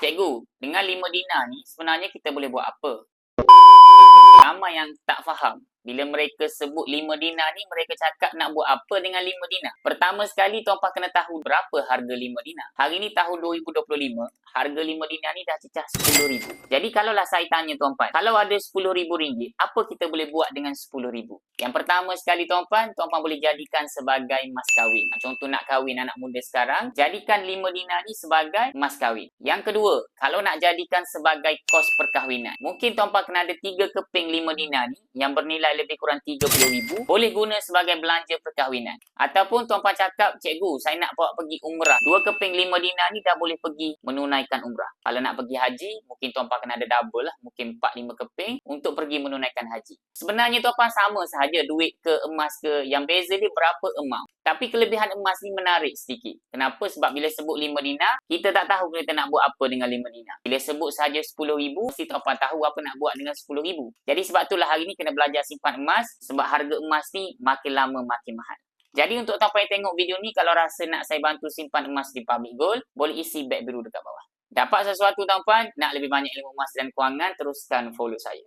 Cikgu, dengan 5 dinar ni sebenarnya kita boleh buat apa? Ramai yang tak faham. Bila mereka sebut 5 dinar ni, mereka cakap nak buat apa dengan 5 dinar. Pertama sekali, tuan-puan kena tahu berapa harga 5 dinar. Hari ni tahun 2025, harga 5 dinar ni dah cecah RM10,000. Jadi kalaulah saya tanya tuan-puan, kalau ada RM10,000, apa kita boleh buat dengan RM10,000? Yang pertama sekali tuan-puan, tuan-puan boleh jadikan sebagai mas kahwin. Contoh nak kahwin anak muda sekarang, jadikan 5 dinar ni sebagai mas kahwin. Yang kedua, kalau nak jadikan sebagai kos perkahwinan, mungkin tuan-puan kena ada 3 keping 5 dinar ni yang bernilai lebih kurang RM30,000 boleh guna sebagai belanja perkahwinan. Ataupun tuan-puan cakap, cikgu saya nak bawa pergi umrah. Dua keping lima dinar ni dah boleh pergi menunaikan umrah. Kalau nak pergi haji, mungkin tuan-puan kena ada double lah. Mungkin empat lima keping untuk pergi menunaikan haji. Sebenarnya tuan-puan sama sahaja duit ke emas ke. Yang beza dia berapa amount. Tapi kelebihan emas ni menarik sedikit. Kenapa? Sebab bila sebut lima dinar, kita tak tahu kita nak buat apa dengan lima dinar. Bila sebut sahaja RM10,000, mesti tuan-puan tahu apa nak buat dengan RM10,000. Jadi sebab itulah hari ni kena belajar simpan emas sebab harga emas ni makin lama makin mahal. Jadi untuk tuan-puan yang tengok video ni, kalau rasa nak saya bantu simpan emas di Public Gold, boleh isi beg biru dekat bawah. Dapat sesuatu tuan-puan, nak lebih banyak ilmu emas dan kewangan, teruskan follow saya.